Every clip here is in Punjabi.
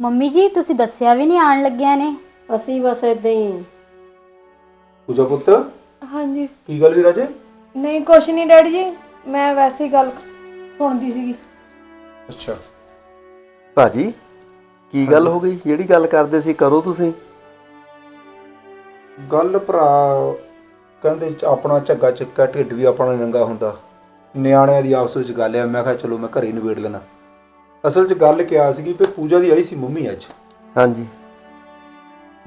ਮੰਮੀ ਜੀ ਤੁਸੀਂ ਦੱਸਿਆ ਵੀ ਨਹੀਂ ਆਣ ਲੱਗਿਆ ਨੇ? ਅਸੀਂ ਬਸ ਇਦਾਂ ਹੀ ਪੂਜਾ ਪੁੱਤ? ਹਾਂਜੀ। ਕੀ ਗੱਲ ਵੀ ਰਾਜੇ? ਨਹੀਂ ਕੁਛ ਨਹੀਂ ਡੈਡੀ ਜੀ ਮੈਂ ਵੈਸੇ ਹੀ ਗੱਲ ਸੁਣਦੀ ਸੀਗੀ। ਅੱਛਾ। ਭਾਜੀ ਕੀ ਗੱਲ ਹੋ ਗਈ? ਜਿਹੜੀ ਗੱਲ ਕਰਦੇ ਸੀ ਕਰੋ ਤੁਸੀਂ। ਗੱਲ ਭਰਾ ਕਹਿੰਦੇ ਚ- ਆਪਣਾ ਝੱਗਾ ਚੱਕਾ ਢਿੱਡ ਵੀ ਆਪਣਾ ਨੰਗਾ ਹੁੰਦਾ। ਨਿਆਣਿਆਂ ਦੀ ਆਪਸ ਵਿੱਚ ਗੱਲ ਆ ਮੈਂ ਕਿਹਾ ਚਲੋ ਮੈਂ ਘਰੇ ਨਿਬੇੜ ਲੈਣਾ ਅਸਲ 'ਚ ਗੱਲ ਕਿਹਾ ਸੀਗੀ ਕਿ ਪੂਜਾ ਦੀ ਆਈ ਸੀ ਮੰਮੀ ਅੱਜ। ਹਾਂਜੀ।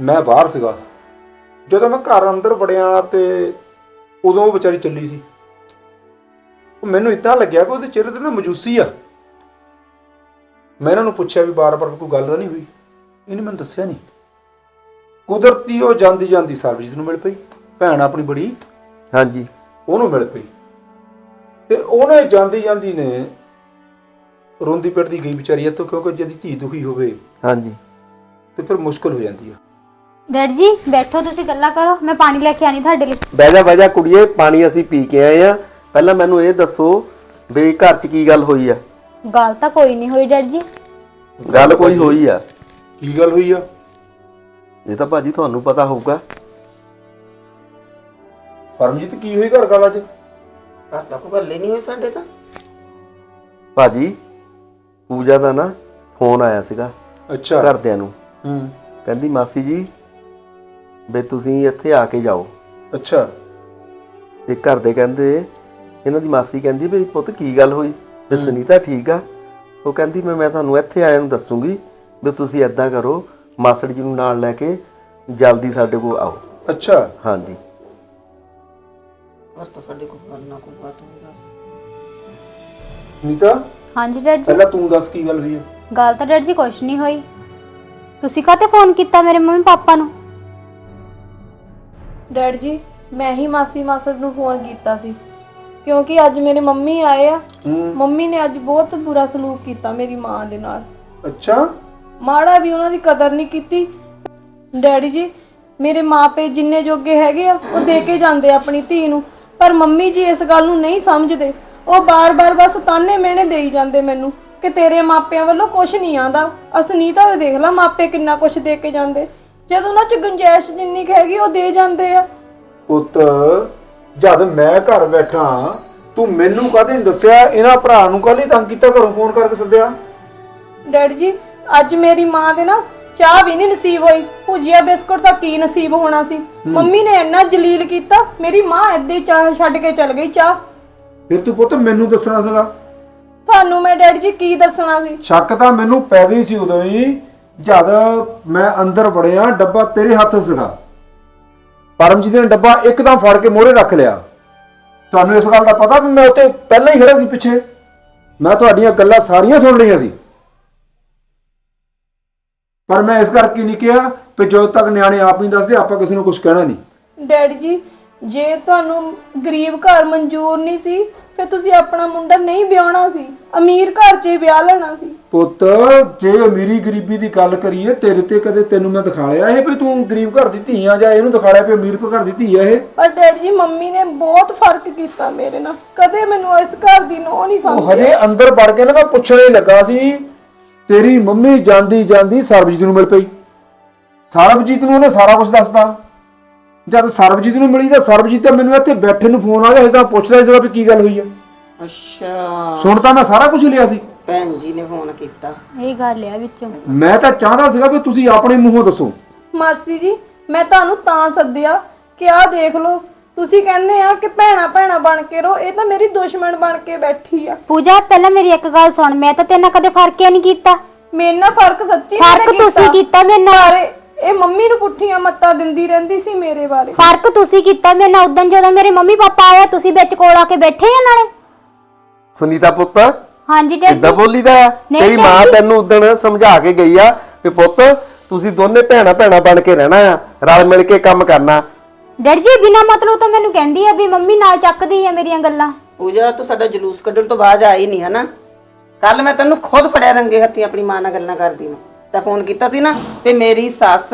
ਮੈਂ ਬਾਹਰ ਸੀਗਾ। ਜਦੋਂ ਮੈਂ ਘਰ ਅੰਦਰ ਵੜਿਆ ਤੇ ਉਦੋਂ ਉਹ ਵਿਚਾਰੀ ਚੱਲੀ ਸੀ। ਉਹ ਮੈਨੂੰ ਇਦਾਂ ਲੱਗਿਆ ਕਿ ਉਹਦੇ ਚਿਹਰੇ ਤੇ ਨਾ ਮਜੂਸੀ ਆ। ਮੈਂ ਇਹਨਾਂ ਨੂੰ ਪੁੱਛਿਆ ਵੀ ਬਾਰ-ਬਾਰ ਕੋਈ ਗੱਲ ਤਾਂ ਨਹੀਂ ਹੋਈ? ਇਹਨੇ ਮੈਨੂੰ ਦੱਸਿਆ ਨਹੀਂ। ਕੁਦਰਤੀ ਉਹ ਜਾਂਦੀ ਜਾਂਦੀ ਸਰਬਜੀਤ ਨੂੰ ਮਿਲ ਪਈ। ਭੈਣ ਆਪਣੀ ਬੜੀ। ਹਾਂਜੀ। ਉਹਨੂੰ ਮਿਲ ਪਈ। ਤੇ ਉਹਨੇ ਜਾਂਦੀ ਜਾਂਦੀ ਨੇ ਰੋਂਦੀ ਪਿੱਟਦੀ ਗਈ ਵਿਚਾਰੀ ਇੱਥੋਂ ਕਿਉਂਕਿ ਜਦੀ ਧੀ ਦੁਖੀ ਹੋਵੇ ਹਾਂਜੀ। ਤੇ ਫਿਰ ਮੁਸ਼ਕਲ ਹੋ ਜਾਂਦੀ ਆ। ਡੈਡ ਜੀ ਬੈਠੋ ਤੁਸੀਂ ਗੱਲਾਂ ਕਰੋ ਮੈਂ ਪਾਣੀ ਲੈ ਕੇ ਆਣੀ ਤੁਹਾਡੇ ਲਈ। ਬਹਿ ਜਾ ਬਹਿ ਜਾ ਕੁੜੀਏ ਪਾਣੀ ਅਸੀਂ ਪੀ ਕੇ ਆਏ ਆ। ਪਹਿਲਾਂ ਮੈਨੂੰ ਇਹ ਦੱਸੋ ਵੀ ਘਰ 'ਚ ਕੀ ਗੱਲ ਹੋਈ ਆ? ਗੱਲ ਤਾਂ ਕੋਈ ਨਹੀਂ ਹੋਈ ਡੈਡ ਜੀ। ਗੱਲ ਕੋਈ ਹੋਈ ਆ? ਕੀ ਗੱਲ ਹੋਈ ਆ? ਇਹ ਤਾਂ ਭਾਜੀ ਤੁਹਾਨੂੰ ਪਤਾ ਹੋਊਗਾ। ਪਰਮਜੀਤ ਕੀ ਹੋਈ ਘਰ ਗੱਲ ਅੱਜ? ਘਰ ਤਾਂ ਕੋਈ ਗੱਲੇ ਨਹੀਂ ਹੋਈ ਸਾਡੇ ਤਾਂ। ਭਾਜੀ ਪੂਜਾ ਦਾ ਨਾ ਫੋਨ ਆਇਆ ਸੀਗਾ ਅੱਛਾ। ਘਰਦਿਆਂ ਨੂੰ। ਹੂੰ। ਕਹਿੰਦੀ ਮਾਸੀ ਜੀ ਵੀ ਤੁਸੀਂ ਇੱਥੇ ਆ ਕੇ ਜਾਓ। ਅੱਛਾ। ਤੇ ਘਰ ਦੇ ਕਹਿੰਦੇ ਇਹਨਾਂ ਦੀ ਮਾਸੀ ਕਹਿੰਦੀ ਵੀ ਪੁੱਤ ਕੀ ਗੱਲ ਹੋਈ? ਵੀ ਸੁਨੀਤਾ ਠੀਕ ਆ। ਉਹ ਕਹਿੰਦੀ ਮੈਂ ਮੈਂ ਤੁਹਾਨੂੰ ਇੱਥੇ ਆਇਆ ਨੂੰ ਦੱਸੂਗੀ ਵੀ ਤੁਸੀਂ ਐਦਾਂ ਕਰੋ ਮਾਸੜ ਜੀ ਨੂੰ ਨਾਲ ਲੈ ਕੇ ਜਲਦੀ ਸਾਡੇ ਕੋਲ ਆਓ। ਅੱਛਾ। ਹਾਂਜੀ। ਘਰ ਤਾਂ ਸਾਡੇ ਕੋਲ ਗੱਲ ਨਾ ਕੋਈ ਬਾਤ ਹੋਈ ਨੀਤਾ? ਹਾਂਜੀ ਡੈਡ ਜੀ। ਪਹਿਲਾਂ ਤੂੰ ਦੱਸ ਕੀ ਗੱਲ ਹੋਈ ਆ? ਗੱਲ ਤਾਂ ਡੈਡ ਜੀ ਕੁਛ ਨਹੀਂ ਹੋਈ। ਤੁਸੀਂ ਕਾਹਤੇ ਫੋਨ ਕੀਤਾ ਮੇਰੇ ਮੰਮੀ ਪਾਪਾ ਨੂੰ? ਡੈਡ ਜੀ ਮੈਂ ਹੀ ਮਾਸੀ ਮਾਸੜ ਨੂੰ ਫੋਨ ਕੀਤਾ ਸੀ। ਕਿਉਂਕਿ ਅੱਜ ਮੇਰੇ ਮੰਮੀ ਆਏ ਆ। ਹੂੰ। ਮੰਮੀ ਨੇ ਅੱਜ ਬਹੁਤ ਬੁਰਾ ਸਲੂਕ ਕੀਤਾ ਮੇਰੀ ਮਾਂ ਦੇ ਨਾਲ। ਅੱਛਾ। ਮਾੜਾ ਵੀ ਉਹਨਾਂ ਦੀ ਕਦਰ ਨਹੀਂ ਕੀਤੀ। ਡੈਡੀ ਜੀ ਮੇਰੇ ਮਾਪੇ ਜਿੰਨੇ ਜੋਗੇ ਹੈਗੇ ਆ ਉਹ ਦੇ ਕੇ ਜਾਂਦੇ ਆ ਆਪਣੀ ਧੀ ਨੂੰ। ਪਰ ਮੰਮੀ ਜੀ ਇਸ ਗੱਲ ਨੂੰ ਨਹੀਂ ਸਮਝਦੇ। ਉਹ ਬਾਰ-ਬਾਰ ਬਸ ਤਾਨੇ ਮਿਹਣੇ ਦੇਈ ਜਾਂਦੇ ਮੈਨੂੰ ਕਿ ਤੇਰੇ ਮਾਪਿਆਂ ਵੱਲੋਂ ਕੁਝ ਨਹੀਂ ਆਂਦਾ ਅਸਨੀਤਾ ਦੇ ਦੇਖ ਲਾ ਮਾਪੇ ਕਿੰਨਾ ਕੁਝ ਦੇ ਕੇ ਜਾਂਦੇ। ਜਦੋਂ ਉਹਨਾਂ ਚ ਗੁੰਜਾਇਸ਼ ਜਿੰਨੀ ਕੁ ਹੈਗੀ ਉਹ ਦੇ ਜਾਂਦੇ ਆ। ਪੁੱਤ ਜਦ ਮੈਂ ਘਰ ਬੈਠਾ ਤੂੰ ਮੈਨੂੰ ਕਾਹਦੇ ਨਹੀਂ ਦੱਸਿਆ? ਇਹਨਾਂ ਭਰਾ ਨੂੰ ਕਾਹਲੀ ਤੰਗ ਕੀਤਾ? ਘਰੋਂ ਫੋਨ ਕਰਕੇ ਸੱਦਿਆ। ਡੈਡੀ ਜੀ ਅੱਜ ਮੇਰੀ ਮਾਂ ਦੇ ਨਾ ਚਾਹ ਵੀ ਨਹੀਂ ਨਸੀਬ ਹੋਈ। ਭੁਜੀਆ ਬਿਸਕੁਟ ਤਾਂ ਕੀ ਨਸੀਬ ਹੋਣਾ ਸੀ? ਮੰਮੀ ਨੇ ਇੰਨਾ ਜਲੀਲ ਕੀਤਾ ਮੇਰੀ ਮਾਂ ਹੀ ਚਾਹ ਛੱਡ ਕੇ ਚਲ ਗਈ ਚਾਹ। ਫਿਰ ਤੂੰ ਪੁੱਤ ਮੈਨੂੰ ਦੱਸਣਾ ਸੀਗਾ। ਤੁਹਾਨੂੰ ਮੈਂ ਡੈਡੀ ਜੀ ਕੀ ਦੱਸਣਾ ਸੀ? ਸ਼ੱਕ ਤਾਂ ਮੈਨੂੰ ਪੈ ਗਈ ਸੀ ਉਦੋਂ ਹੀ ਜਦ ਮੈਂ ਅੰਦਰ ਵੜਿਆ ਡੱਬਾ ਤੇਰੇ ਹੱਥ ਸੀਗਾ। ਪਰਮਜੀਤ ਨੇ ਡੱਬਾ ਇੱਕਦਮ ਫੜ ਕੇ ਮੋਹਰੇ ਰੱਖ ਲਿਆ। ਤੁਹਾਨੂੰ ਇਸ ਗੱਲ ਦਾ ਪਤਾ ਵੀ ਮੈਂ ਉੱਥੇ ਪਹਿਲਾਂ ਹੀ ਖੜਾ ਸੀ ਪਿੱਛੇ? ਮੈਂ ਤੁਹਾਡੀਆਂ ਗੱਲਾਂ ਸਾਰੀਆਂ ਸੁਣ ਲਈਆਂ ਸੀ। ਪਰ ਮੈਂ ਇਸ ਕਰਕੇ ਨਹੀਂ ਕਿਹਾ ਕਿ ਜਦੋਂ ਤੱਕ ਨਿਆਣੇ ਆਪ ਨਹੀਂ ਦੱਸਦੇ ਆਪਾਂ ਕਿਸੇ ਨੂੰ ਕੁਝ ਕਹਿਣਾ ਨਹੀਂ। ਡੈਡੀ ਜੀ ਜੇ ਤੁਹਾਨੂੰ ਗਰੀਬ ਘਰ ਮਨਜ਼ੂਰ ਨਹੀਂ ਸੀ ਫਿਰ ਤੁਸੀਂ ਆਪਣਾ ਮੁੰਡਾ ਨਹੀਂ ਵਿਆਹਣਾ ਸੀ। ਅਮੀਰ ਘਰ 'ਚ ਹੀ ਵਿਆਹ ਲੈਣਾ ਸੀ। ਪੁੱਤ ਜੇ ਅਮੀਰੀ ਗਰੀਬੀ ਦੀ ਗੱਲ ਕਰੀਏ ਤੇਰੇ ਤੇ ਕਦੇ ਤੈਨੂੰ ਮੈਂ ਦਿਖਾ ਲਿਆ ਇਹ? ਵੀ ਤੂੰ ਗਰੀਬ ਘਰ ਦੀ ਧੀ ਆ ਜਾਂ ਇਹਨੂੰ ਦਿਖਾ ਲਿਆ ਵੀ ਅਮੀਰ ਘਰ ਦੀ ਧੀ ਆ ਇਹ? ਪਰ ਡੈਡੀ ਜੀ ਮੰਮੀ ਨੇ ਬਹੁਤ ਫ਼ਰਕ ਕੀਤਾ ਮੇਰੇ ਨਾਲ। ਕਦੇ ਮੈਨੂੰ ਇਸ ਘਰ ਦੀ ਨੋ ਨਹੀਂ ਉਹ ਹਜੇ ਅੰਦਰ ਵੜ ਕੇ ਨਾ ਮੈਂ ਪੁੱਛਣ ਹੀ ਲੱਗਾ ਸੀ ਤੇਰੀ ਮੰਮੀ ਜਾਂਦੀ ਜਾਂਦੀ ਸਰਬਜੀਤ ਨੂੰ ਮਿਲ ਪਈ। ਸਰਬਜੀਤ ਨੂੰ ਉਹਨੇ ਸਾਰਾ ਕੁਝ ਦੱਸਦਾ ਜਦ ਸਰਬਜੀਤ ਨੂੰ ਮਿਲੀ ਤਾਂ ਸਰਬਜੀਤ ਤਾਂ ਮੈਨੂੰ ਇੱਥੇ ਬੈਠੇ ਨੂੰ ਫੋਨ ਆ ਗਿਆ ਇਹਦਾ ਪੁੱਛਦਾ ਸੀਗਾ ਵੀ ਕੀ ਗੱਲ ਹੋਈ ਆ। ਅੱਛਾ। ਸੁਣ ਤਾਂ ਮੈਂ ਸਾਰਾ ਕੁਝ ਲਿਆ ਸੀ। ਭੈਣ ਜੀ ਨੇ ਫੋਨ ਕੀਤਾ। ਇਹ ਗੱਲ ਆ ਵਿੱਚੋਂ। ਮੈਂ ਤਾਂ ਚਾਹਦਾ ਸੀਗਾ ਵੀ ਤੁਸੀਂ ਆਪਣੇ ਮੂੰਹੋਂ ਦੱਸੋ। ਮਾਸੀ ਜੀ ਮੈਂ ਤੁਹਾਨੂੰ ਤਾਂ ਸੱਦਿਆ ਕਿ ਆਹ ਦੇਖ ਲਓ ਤੁਸੀਂ ਕਹਿੰਦੇ ਆ ਕਿ ਭੈਣਾ ਭੈਣਾ ਬਣ ਕੇ ਰੋ ਇਹ ਤਾਂ ਮੇਰੀ ਦੁਸ਼ਮਣ ਬਣ ਕੇ ਬੈਠੀ ਆ। ਪੂਜਾ ਪਹਿਲਾਂ ਮੇਰੀ ਇੱਕ ਗੱਲ ਸੁਣ ਮੈਂ ਤਾਂ ਤੇਰੇ ਨਾਲ ਕਦੇ ਫ਼ਰਕ ਹੀ ਨਹੀਂ ਕੀਤਾ। ਮੇਰੇ ਨਾਲ ਫ਼ਰਕ ਸੱਚੀ ਫ਼ਰਕ ਤੁਸੀਂ ਕੀਤਾ ਮੇਰੇ ਨਾਲ। ਪਰ ਇਹ ਮੰਮੀ ਨੂੰ ਪੁੱਠੀਆਂ ਮੱਤਾਂ ਦਿੰਦੀ ਰਹਿੰਦੀ ਸੀ ਮੇਰੇ ਬਾਰੇ। ਫ਼ਰਕ ਤੁਸੀਂ ਕੀਤਾ ਮੇਰੇ ਨਾਲ ਉਦੋਂ ਜਦੋਂ ਮੇਰੇ ਮੰਮੀ ਪਾਪਾ ਆਏ ਤੁਸੀਂ ਵਿੱਚ ਕੋਲ ਆ ਕੇ ਬੈਠੇ ਆ ਨਾਲੇ? ਸੁਨੀਤਾ ਪੁੱਤ ਹਾਂਜੀ ਡੈਡ ਕਿੱਦਾਂ ਬੋਲੀਦਾ? ਨਹੀਂ, ਤੇਰੀ ਮਾਂ। ਤੈਨੂੰ ਉਦੋਂ ਸਮਝਾ ਕੇ ਗਈ ਆ ਵੀ ਪੁੱਤ ਤੁਸੀਂ ਦੋਨੇ ਭੈਣਾ ਭੈਣਾ ਬਣ ਕੇ ਰਹਿਣਾ ਆ ਰਲ ਮਿਲ ਕੇ ਕੰਮ ਕਰਨਾ। ਡੈਡ ਜੀ ਬਿਨਾ ਮਤਲਬ ਤੋਂ ਮੈਨੂੰ ਕਹਿੰਦੀ ਆ ਵੀ ਮੰਮੀ ਨਾਲ ਚੱਕਦੀ ਆ ਮੇਰੀਆਂ ਗੱਲਾਂ। ਪੂਜਾ ਤੂੰ ਸਾਡਾ ਜਲੂਸ ਕੱਢਣ ਤੋਂ ਬਾਅਦ ਆਈ ਨਹੀਂ ਹਨਾ? ਕੱਲ ਮੈਂ ਤੈਨੂੰ ਖੁਦ ਫੜਿਆ ਰੰਗੇ ਹੱਥੀ ਆਪਣੀ ਮਾਂ ਨਾਲ ਗੱਲਾਂ ਕਰਦੀ ਨੂੰ। ਤਾਂ ਫੋਨ ਕੀਤਾ ਸੀ ਨਾ ਤੇ ਮੇਰੀ ਸੱਸ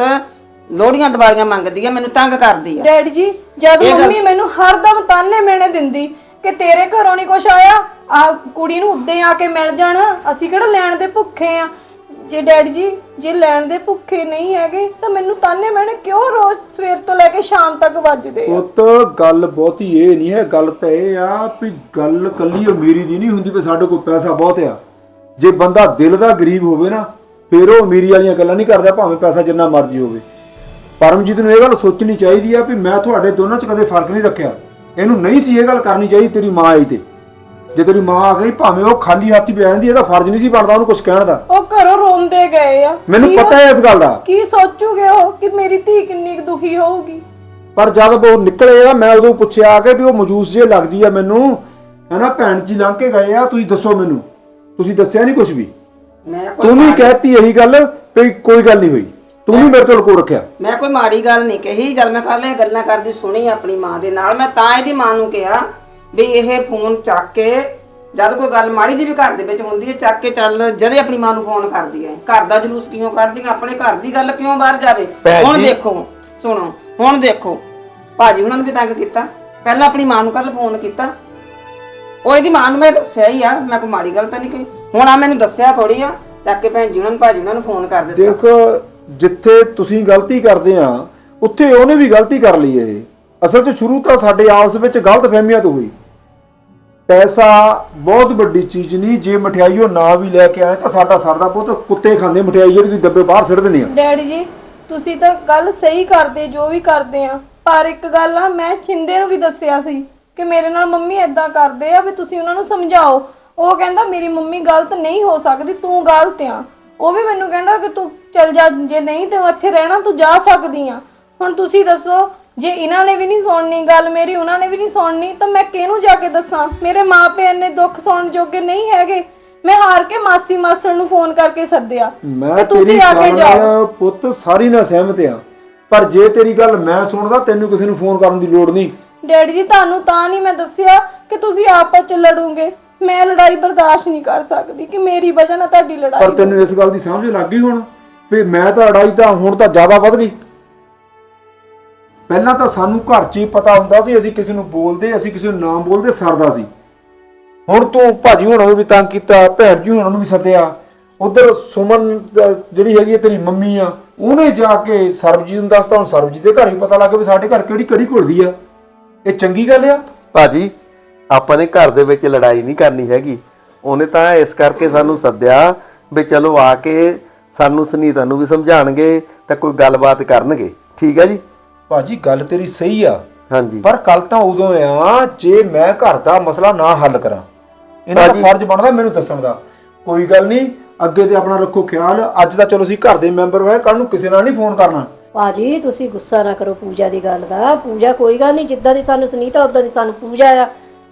ਲੋੜੀਆਂ ਦਵਾਈਆਂ ਮੰਗਦੀ ਆ ਮੈਨੂੰ ਤੰਗ ਕਰਦੀ ਆ। ਡੈਡੀ ਜੀ ਜਦ ਇਹ ਗੱਲ- ਮੰਮੀ ਮੈਨੂੰ ਹਰਦਮ ਤਾਨੇ ਮੇਣੇ ਦਿੰਦੀ ਕਿ ਤੇਰੇ ਘਰੋਂ ਨਹੀਂ ਕੁਛ ਆਇਆ ਆ ਕੁੜੀ ਨੂੰ ਉੱਦੇ ਆ ਕੇ ਮਿਲ ਜਾਣ ਅਸੀਂ ਕਿਹੜਾ ਲੈਣ ਦੇ ਭੁੱਖੇ ਆ? ਜੇ ਡੈਡੀ ਜੀ ਜੇ ਲੈਣ ਦੇ ਭੁੱਖੇ ਨਹੀਂ ਹੈਗੇ ਤਾਂ ਮੈਨੂੰ ਤਾਨੇ ਮੈਨੇ ਕਿਉਂ ਰੋਜ਼ ਸਵੇਰ ਤੋਂ ਲੈ ਕੇ ਸ਼ਾਮ ਤੱਕ ਵੱਜਦੇ ਆ? ਪੁੱਤ ਗੱਲ ਬਹੁਤੀ ਇਹ ਨਹੀਂ ਹੈ ਗੱਲ ਤਾਂ ਇਹ ਆ ਵੀ ਗੱਲ ਕੱਲੀ ਅਮੀਰੀ ਦੀ ਨਹੀਂ ਹੁੰਦੀ ਵੀ ਸਾਡੇ ਕੋਲ ਪੈਸਾ ਬਹੁਤ ਆ। ਜੇ ਬੰਦਾ ਦਿਲ ਦਾ ਗਰੀਬ ਹੋਵੇ ਨਾ ਫਿਰ ਉਹ ਅਮੀਰੀ ਵਾਲੀਆਂ ਗੱਲਾਂ ਨਹੀਂ ਕਰਦਾ ਭਾਵੇਂ ਪੈਸਾ ਜਿੰਨਾ ਮਰਜ਼ੀ ਹੋਵੇ। ਪਰਮਜੀਤ ਨੂੰ ਇਹ ਗੱਲ ਸੋਚਣੀ ਚਾਹੀਦੀ ਆ ਵੀ ਮੈਂ ਤੁਹਾਡੇ ਦੋਨਾਂ 'ਚ ਕਦੇ ਫ਼ਰਕ ਨਹੀਂ ਰੱਖਿਆ। ਇਹਨੂੰ ਨਹੀਂ ਸੀ ਇਹ ਗੱਲ ਕਰਨੀ ਚਾਹੀਦੀ ਤੇਰੀ ਮਾਂ ਆਈ ਤੇ। ਜੇ ਤੇਰੀ ਮਾਂ ਆ ਗਈ ਭਾਵੇਂ ਉਹ ਖਾਲੀ ਹੱਥੀ ਪੈ ਜਾਂਦੀ ਇਹਦਾ ਫਰਜ਼ ਨਹੀਂ ਸੀ ਬਣਦਾ ਉਹਨੂੰ ਕੁਝ ਕਹਿਣ ਦਾ। ਉਹ ਘਰੋਂ ਰੋਂਦੇ ਗਏ ਆ। ਮੈਨੂੰ ਕੀ ਪਤਾ ਹੈ ਇਸ ਗੱਲ ਦਾ। ਕੀ ਸੋਚੂਗੇ ਉਹ ਕਿ ਮੇਰੀ ਧੀ ਕਿੰਨੀ ਕੁ ਦੁਖੀ ਹੋਊਗੀ? ਪਰ ਜਦ ਉਹ ਨਿਕਲੇ ਆ ਮੈਂ ਉਦੋਂ ਪੁੱਛਿਆ ਕਿ ਵੀ ਉਹ ਮਜੂਸ ਜੇ ਲੱਗਦੀ ਆ ਮੈਨੂੰ ਹਨਾ ਭੈਣ ਜੀ ਲੰਘ ਕੇ ਗਏ ਆ ਤੁਸੀਂ ਦੱਸੋ ਮੈਨੂੰ। ਤੁਸੀਂ ਦੱਸਿਆ ਨਹੀਂ ਕੁਝ ਵੀ। ਮੈਂ ਕੋਈ ਤੂੰ ਵੀ ਕਹਿਤੀ ਇਹੀ ਗੱਲ ਵੀ ਕੋਈ ਗੱਲ ਨਹੀਂ ਹੋਈ। ਤੂੰ ਵੀ ਮੇਰੇ ਤੋਂ ਲੁਕੋ ਰੱਖਿਆ। ਮੈਂ ਕੋਈ ਮਾੜੀ ਗੱਲ ਨਹੀਂ ਕਹੀ ਜਦ ਮੈਂ ਕੱਲ ਇਹ ਗੱਲਾਂ ਕਰਦੀ ਸੁਣੀ ਆਪਣੀ ਮਾਂ ਦੇ ਨਾਲ। ਮੈਂ ਤਾਂ ਇਹਦੀ ਮਾਂ ਨੂੰ ਕਿਹਾ ਵੀ ਇਹ ਫੋਨ ਚੱਕ ਕੇ ਜਦ ਕੋਈ ਗੱਲ ਮਾੜੀ ਦੀ ਵੀ ਘਰ ਦੇ ਵਿੱਚ ਹੁੰਦੀ ਹੈ ਚੱਕ ਕੇ ਚੱਲ ਜਦੇ ਆਪਣੀ ਮਾਂ ਨੂੰ ਫੋਨ ਕਰਦੀ ਹੈ। ਘਰ ਦਾ ਜਲੂਸ ਕਿਉਂ ਕੱਢਦੀ ਹੈ? ਆਪਣੇ ਘਰ ਦੀ ਗੱਲ ਕਿਉਂ ਬਾਹਰ ਜਾਵੇ? ਭੈਣ ਹੁਣ ਜੀ- ਦੇਖੋ ਸੁਣੋ ਹੁਣ ਦੇਖੋ। ਭਾਜੀ ਉਹਨਾਂ ਨੂੰ ਵੀ ਤੰਗ ਕੀਤਾ। ਪਹਿਲਾਂ ਆਪਣੀ ਮਾਂ ਨੂੰ ਕੱਲ ਫੋਨ ਕੀਤਾ। ਉਹ ਇਹਦੀ ਮਾਂ ਨੂੰ ਮੈਂ ਦੱਸਿਆ ਹੀ ਆ ਮੈਂ ਕੋਈ ਮਾੜੀ ਗੱਲ ਤਾਂ ਨਹੀਂ ਕਹੀ। ਹੁਣ ਆ ਮੈਨੂੰ ਦੱਸਿਆ ਥੋੜੀ ਆ ਚੱਕ ਕੇ ਭੈਣ ਜੀ ਉਹਨਾਂ ਨੂੰ ਭਾਜੀ ਉਹਨਾਂ ਨੂੰ ਫੋਨ ਕਰ ਦਿੱਤਾ। ਦੇਖ ਜਿੱਥੇ ਤੁਸੀਂ ਗਲਤੀ ਕਰਦੇ ਆ ਉੱਥੇ ਉਹਨੇ ਵੀ ਗਲਤੀ ਕਰ ਲਈ ਇਹ ਅਸਲ 'ਚ ਸ਼ੁਰੂ ਤਾਂ ਸਾਡੇ ਆਪਸ ਵਿੱਚ ਗਲਤ ਫਹਿਮੀਆਂ ਤੋਂ ਹੋਈ। ਪੈਸਾ ਬਹੁਤ ਵੱਡੀ ਚੀਜ਼ ਨਹੀਂ ਜੇ ਮਠਿਆਈ ਉਹ ਨਾ ਵੀ ਲੈ ਕੇ ਆਏ ਤਾਂ ਸਾਡਾ ਸਰਦਾ ਪੁੱਤ ਕੁੱਤੇ ਖਾਂਦੇ ਮਠਿਆਈ ਜਿਹੜੀ ਤੁਸੀਂ ਡੱਬੇ ਬਾਹਰ ਸਿੱਟ ਦਿੰਦੇ ਆ। ਡੈਡੀ ਜੀ ਤੁਸੀਂ ਤਾਂ ਗੱਲ ਸਹੀ ਕਰਦੇ ਜੋ ਵੀ ਕਰਦੇ ਆ ਪਰ ਇੱਕ ਗੱਲ ਆ ਮੈਂ ਛਿੰਦੇ ਨੂੰ ਵੀ ਦੱਸਿਆ ਸੀ। ਕਿ ਮੇਰੇ ਨਾਲ ਮੰਮੀ ਐਦਾਂ ਕਰਦੇ ਆ ਵੀ ਤੁਸੀਂ ਉਹਨਾਂ ਨੂੰ ਸਮਝਾਓ। ਉਹ ਕਹਿੰਦਾ ਮੇਰੀ ਮੰਮੀ ਗਲਤ ਨਹੀਂ ਹੋ ਸਕਦੀ ਤੂੰ ਗਲਤ ਆ। ਉਹ ਵੀ ਮੈਨੂੰ ਕਹਿੰਦਾ ਕਿ ਤੂੰ ਚੱਲ ਜਾ ਜੇ ਨਹੀਂ ਤੇ ਇੱਥੇ ਰਹਿਣਾ ਤੂੰ ਜਾ ਸਕਦੀ ਆ। ਹੁਣ ਤੁਸੀਂ ਦੱਸੋ ਜੇ ਇਹਨਾਂ ਨੇ ਵੀ ਨਹੀਂ ਸੁਣਨੀ ਗੱਲ ਮੇਰੀ ਉਹਨਾਂ ਨੇ ਵੀ ਨਹੀਂ ਸੁਣਨੀ ਤਾਂ ਮੈਂ ਕਿਹਨੂੰ ਜਾ ਕੇ ਦੱਸਾਂ? ਮੇਰੇ ਮਾਪੇ ਇੰਨੇ ਦੁੱਖ ਸੁਣਨ ਜੋਗੇ ਨਹੀਂ ਹੈਗੇ। ਮੈਂ ਹਾਰ ਕੇ ਮਾਸੀ ਮਾਸੜ ਨੂੰ ਫੋਨ ਕਰਕੇ ਸੱਦਿਆ ਮੈਂ ਤੇਰੀ ਆ ਕੇ ਗੱਲ ਪੁੱਤ ਸਾਰੀ ਨਾਲ ਸਹਿਮਤ ਆ। ਪਰ ਜੇ ਤੇਰੀ ਗੱਲ ਮੈਂ ਸੁਣਦਾ ਤੈਨੂੰ ਕਿਸੇ ਨੂੰ ਫੋਨ ਕਰਨ ਦੀ ਲੋੜ ਨਹੀਂ। ਡੈਡੀ ਜੀ ਤੁਹਾਨੂੰ ਤਾਂ ਨਹੀਂ ਮੈਂ ਦੱਸਿਆ ਕਿ ਤੁਸੀਂ ਆਪਸ ਚ ਲੜੋਗੇ। ਮੈਂ ਲੜਾਈ ਬਰਦਾਸ਼ਤ ਨਹੀਂ ਕਰ ਸਕਦੀ ਕਿ ਮੇਰੀ ਵਜ੍ਹਾ ਨਾਲ ਤੁਹਾਡੀ ਪਰ ਲੜਾਈ ਤੈਨੂੰ ਇਸ ਗੱਲ ਦੀ ਸਮਝ ਲੱਗ ਗਈ ਹੁਣ ਵੀ ਮੈਂ ਤਾਂ ਲੜਾਈ ਤਾਂ ਹੁਣ ਤਾਂ ਜ਼ਿਆਦਾ ਵੱਧ ਗਈ। ਪਹਿਲਾਂ ਤਾਂ ਸਾਨੂੰ ਘਰ 'ਚ ਹੀ ਪਤਾ ਹੁੰਦਾ ਸੀ ਅਸੀਂ ਕਿਸੇ ਨੂੰ ਬੋਲਦੇ ਅਸੀਂ ਕਿਸੇ ਨੂੰ ਨਾ ਬੋਲਦੇ ਸਰਦਾ ਸੀ। ਹੁਣ ਤੂੰ ਭਾਜੀ ਹੋਣਾ ਨੂੰ ਵੀ ਤੰਗ ਕੀਤਾ ਭੈਣ ਜੀ ਹੋਣਾ ਨੂੰ ਵੀ ਸੱਦਿਆ। ਉਧਰ ਸੁਮਨ ਅਹ, ਜਿਹੜੀ ਹੈਗੀ ਹੈ ਤੇਰੀ ਮੰਮੀ ਆ ਉਹਨੇ ਜਾ ਕੇ ਸਰਬਜੀਤ ਨੂੰ ਦੱਸਤਾ ਹੁਣ ਸਰਬਜੀਤ ਦੇ ਘਰ ਹੀ ਪਤਾ ਲੱਗ ਗਿਆ ਵੀ ਸਾਡੇ ਘਰ ਕਿਹੜੀ ਕੜੀ ਘੁਲਦੀ ਆ। ਇਹ ਚੰਗੀ ਗੱਲ ਆ? ਭਾਜੀ ਆਪਾਂ ਨੇ ਘਰ ਦੇ ਵਿੱਚ ਲੜਾਈ ਨਹੀਂ ਕਰਨੀ ਹੈਗੀ। ਉਹਨੇ ਤਾਂ ਇਸ ਕਰਕੇ ਸਾਨੂੰ ਸੱਦਿਆ ਵੀ ਚਲੋ ਆ ਕੇ ਸਾਨੂੰ ਸੁਨੀਤਾ ਨੂੰ ਵੀ ਸਮਝਾਣਗੇ ਤਾਂ ਕੋਈ ਗੱਲਬਾਤ ਕਰਨਗੇ। ਠੀਕ ਹੈ ਜੀ? ਭਾਜੀ ਗੱਲ ਤੇਰੀ ਸਹੀ ਆ। ਹਾਂਜੀ। ਪਰ ਕੱਲ ਤਾਂ ਉਦੋਂ ਆ ਜੇ ਮੈਂ ਘਰ ਦਾ ਮਸਲਾ ਨਾ ਹੱਲ ਕਰਾਂ। ਇਹਨਾਂ ਦਾ ਫਰਜ਼ ਬਣਦਾ ਮੈਨੂੰ ਦੱਸਣ ਦਾ। ਕੋਈ ਗੱਲ ਨਹੀਂ ਅੱਗੇ ਤੇ ਆਪਣਾ ਰੱਖੋ ਖਿਆਲ। ਅੱਜ ਤਾਂ ਚਲੋ ਅਸੀਂ ਘਰ ਦੇ ਮੈਂਬਰ ਹੋਏ ਕੱਲ ਨੂੰ ਕਿਸੇ ਨਾਲ ਨਹੀਂ ਫੋਨ ਕਰਨਾ। ਭਾਜੀ ਤੁਸੀਂ ਗੁੱਸਾ ਨਾ ਕਰੋ ਪੂਜਾ ਦੀ ਗੱਲ ਦਾ। ਪੂਜਾ ਕੋਈ ਗੱਲ ਨਹੀਂ ਜਿੱਦਾਂ ਦੀ ਸਾਨੂੰ ਸੁਨੀਤਾ ਉਦਾਂ ਦੀ ਸਾਨੂੰ ਪੂਜਾ ਆ।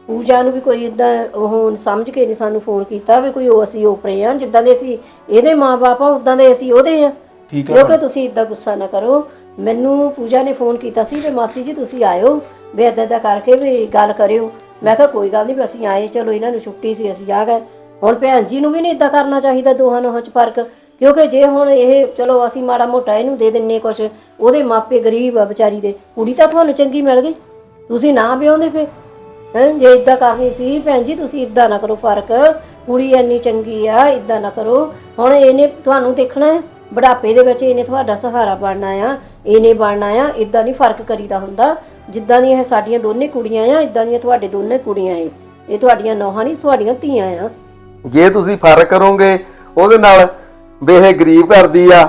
ਪੂਜਾ ਨੂੰ ਵੀ ਕੋਈ ਇਦਾਂ ਉਹ ਸਮਝ ਕੇ ਨਹੀਂ ਸਾਨੂੰ ਫੋਨ ਕੀਤਾ ਵੀ ਕੋਈ ਉਹ ਅਸੀਂ ਓਪਰੇ ਆ ਜਿੱਦਾਂ ਦੇ ਅਸੀਂ ਇਹਦੇ ਮਾਪੇ ਆ ਉਦਾਂ ਦੇ ਅਸੀਂ ਉਹਦੇ ਆ। ਠੀਕ ਹੈ ਕਿਉਂਕਿ ਤੁਸੀਂ ਇਦਾਂ ਗੁੱਸਾ ਨਾ ਕਰੋ। ਮੈਨੂੰ ਪੂਜਾ ਨੇ ਫੋਨ ਕੀਤਾ ਸੀ ਵੀ ਮਾਸੀ ਜੀ ਤੁਸੀਂ ਆਇਓ ਵੀ ਏਦਾਂ ਏਦਾਂ ਕਰਕੇ ਵੀ ਗੱਲ ਕਰਿਓ। ਮੈਂ ਕਿਹਾ ਕੋਈ ਗੱਲ ਨਹੀਂ ਵੀ ਅਸੀਂ ਆਏ ਚਲੋ ਇਹਨਾਂ ਨੂੰ ਛੁੱਟੀ ਸੀ ਅਸੀਂ ਆ ਗਏ। ਹੁਣ ਭੈਣ ਜੀ ਨੂੰ ਵੀ ਨਹੀਂ ਇਦਾਂ ਕਰਨਾ ਚਾਹੀਦਾ ਦੋਹਾਂ ਨੂੰ ਚ ਫ਼ਰਕ। ਕਿਉਂਕਿ ਜੇ ਹੁਣ ਇਹ, ਚਲੋ ਅਸੀਂ ਮਾੜਾ ਮੋਟਾ ਇਹਨੂੰ ਦੇ ਦਿੰਨੇ ਕੁਛ, ਉਹਦੇ ਮਾਪੇ ਗਰੀਬ ਆ ਵਿਚਾਰੀ ਦੇ, ਕੁੜੀ ਤਾਂ ਤੁਹਾਨੂੰ ਚੰਗੀ ਮਿਲ ਗਈ। ਤੁਸੀਂ ਨਾ ਵਿਆਹੁੰਦੇ ਫੇ ਹੈਂ, ਜੇ ਇਦਾਂ ਕਰਨੀ ਸੀ, ਭੈਣ ਜੀ, ਤੁਸੀਂ ਇਦਾਂ ਨਾ ਕਰੋ ਫ਼ਰਕ। ਕੁੜੀ ਇੰਨੀ ਚੰਗੀ ਆ ਇਦਾਂ ਨਾ ਕਰੋ। ਹੁਣ ਇਹਨੇ ਤੁਹਾਨੂੰ ਦੇਖਣਾ ਹੈ, ਬੁਢਾਪੇ ਦੇ ਵਿੱਚ ਇਹਨੇ ਤੁਹਾਡਾ ਸਹਾਰਾ ਬਣਨਾ ਆ, ਇਹਨੇ ਬਣਨਾ ਆ ਇਦਾਂ ਨਹੀਂ ਫ਼ਰਕ ਕਰੀਦਾ ਹੁੰਦਾ। ਜਿੱਦਾਂ ਦੀਆਂ ਇਹ ਸਾਡੀਆਂ ਦੋਨੇ ਕੁੜੀਆਂ ਆ ਇਦਾਂ ਦੀਆਂ ਤੁਹਾਡੇ ਦੋਨੇ ਕੁੜੀਆਂ ਏ। ਇਹ ਤੁਹਾਡੀਆਂ ਨੌਹਾਂ ਨਹੀਂ, ਤੁਹਾਡੀਆਂ ਧੀਆਂ ਆ। ਜੇ ਤੁਸੀਂ ਫ਼ਰਕ ਕਰੋਗੇ, ਉਹਦੇ ਨਾਲ ਵੀ ਇਹ ਗਰੀਬ ਕਰਦੀ ਆ